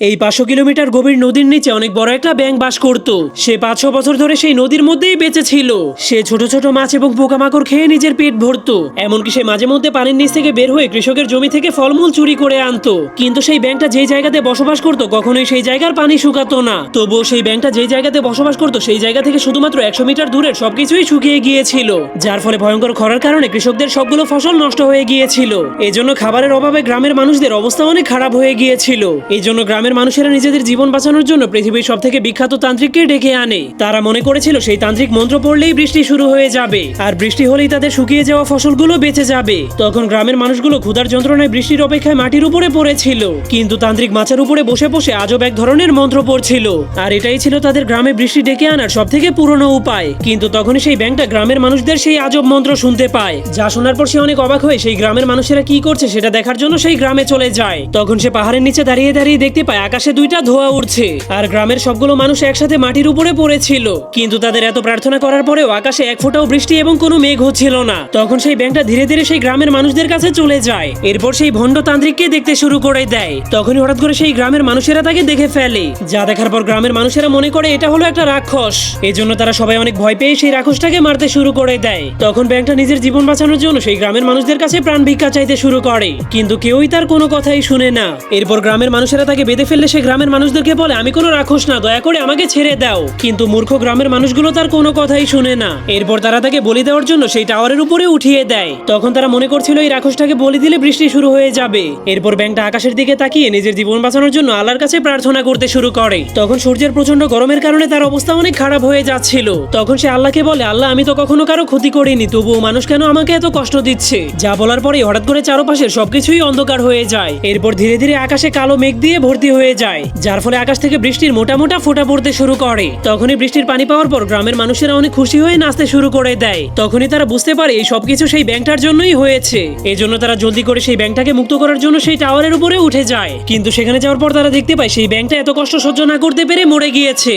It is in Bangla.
এই পাঁচশো কিলোমিটার গভীর নদীর নিচে অনেক বড় একটা ব্যাঙ বাস করত। সে পাঁচশো বছর ধরে সেই নদীর মধ্যেই বেঁচে ছিল। সে ছোট ছোট মাছ এবং পোকামাকড় খেয়ে নিজের পেট ভরতো। এমনকি সে মাঝে মধ্যে পানির নিচ থেকে বের হয়ে কৃষকের জমি থেকে ফলমূল চুরি করে আনতো। কিন্তু সেই ব্যাংকটা যেই জায়গাতে বসবাস করতো, কখনোই সেই জায়গার পানি শুকাতো না। তবুও সেই ব্যাংকটা যেই জায়গাতে বসবাস করতো, সেই জায়গা থেকে শুধুমাত্র একশো মিটার দূরের সবকিছুই শুকিয়ে গিয়েছিল। যার ফলে ভয়ঙ্কর খরার কারণে কৃষকদের সবগুলো ফসল নষ্ট হয়ে গিয়েছিল। এজন্য খাবারের অভাবে গ্রামের মানুষদের অবস্থা অনেক খারাপ হয়ে গিয়েছিল। এই জন্য গ্রামের মানুষেরা নিজেদের জীবন বাঁচানোর জন্য পৃথিবীর সব থেকে বিখ্যাত তান্ত্রিককে ডেকে আনে। তারা মনে করেছিল সেই তান্ত্রিক মন্ত্র পড়লেই বৃষ্টি শুরু হয়ে যাবে। আর বৃষ্টি হলেই তাদের শুকিয়ে যাওয়া ফসলগুলো বেঁচে যাবে। তখন গ্রামের মানুষগুলো ক্ষুধার যন্ত্রণায় বৃষ্টির অপেক্ষায় মাটির উপরে পড়েছিল। কিন্তু তান্ত্রিক মাচার উপরে বসে বসে আজব এক ধরনের মন্ত্র পড়ছিল। আর এটাই ছিল তাদের গ্রামে বৃষ্টি ডেকে আনার সব থেকে পুরনো উপায়। কিন্তু তখনই সেই ব্যাংকটা গ্রামের মানুষদের সেই আজব মন্ত্র শুনতে পায়। যা শোনার পর সে অনেক অবাক হয়ে সেই গ্রামের মানুষেরা কি করছে সেটা দেখার জন্য সেই গ্রামে চলে যায়। তখন সে পাহাড়ের নিচে দাঁড়িয়ে দাঁড়িয়ে দেখতে পায় আকাশে দুইটা ধোয়া উঠছে আর গ্রামের সবগুলো মানুষ একসাথে মাটির উপরে পড়েছিল। কিন্তু তাদের এত প্রার্থনা করার পরেও আকাশে এক ফোঁটাও বৃষ্টি এবং কোনো মেঘ হচ্ছিল না। তখন সেই ব্যাংকটা ধীরে ধীরে সেই গ্রামের মানুষদের কাছে চলে যায়। এরপর সেই ভণ্ড তান্ত্রিককে দেখতে শুরু করে দেয়। তখনই হঠাৎ করে সেই গ্রামের মানুষেরা তাকে দেখে ফেলে। যা দেখার পর গ্রামের মানুষেরা মনে করে এটা হলো একটা রাক্ষস। এজন্য তারা সবাই অনেক ভয় পেয়ে সেই রাক্ষসটাকে মারতে শুরু করে দেয়। তখন ব্যাংকটা নিজের জীবন বাঁচানোর জন্য সেই গ্রামের মানুষদের কাছে প্রাণ ভিক্ষা চাইতে শুরু করে। কিন্তু কেউই তার কোনো কথাই শুনে না। এরপর গ্রামের মানুষেরা তাকে বেঁধে ফেললে সে গ্রামের মানুষদেরকে বলে, আমি কোনো রাক্ষস না, দয়া করে আমাকে ছেড়ে দাও। কিন্তু মূর্খ গ্রামের মানুষগুলো তার কোনো কথাই শুনে না। এরপর তারা তাকে বলি দেওয়ার জন্য সেই টাওয়ারের উপরে উঠিয়ে দেয়। তখন তারা মনে করছিল, এই রাক্ষসটাকে বলি দিলে বৃষ্টি শুরু হয়ে যাবে। এরপর ব্যাংকটা আকাশের দিকে তাকিয়ে নিজের জীবন বাঁচানোর জন্য আল্লাহর কাছে প্রার্থনা করতে শুরু করে। তখন সূর্যের প্রচণ্ড গরমের কারণে তার অবস্থা অনেক খারাপ হয়ে যাচ্ছিল। তখন সে আল্লাহকে বলে, আল্লাহ, আমি তো কখনো কারও ক্ষতি করিনি, তবুও মানুষ কেন আমাকে এত কষ্ট দিচ্ছে? যা বলার পরে হঠাৎ করে চারপাশের সবকিছুই অন্ধকার হয়ে যায়। এরপর ধীরে ধীরে আকাশে কালো মেঘ দিয়ে ভর্তি হয়ে যায়, যার ফলে আকাশ থেকে বৃষ্টির মোটা মোটা ফোটা পড়তে শুরু করে। তখনই বৃষ্টির পানি পাওয়ার পর গ্রামের মানুষেরা অনেক খুশি হয়ে নাচতে শুরু করে দেয়। তখনই তারা বুঝতে পারে এই সবকিছু সেই ব্যাংকটার জন্যই হয়েছে। এই জন্য তারা জলদি করে সেই ব্যাংকটাকে মুক্ত করার জন্য সেই টাওয়ারের উপরে উঠে যায়। কিন্তু সেখানে যাওয়ার পর তারা দেখতে পায় সেই ব্যাংকটা এত কষ্ট সহ্য না করতে পেরে মরে গিয়েছে।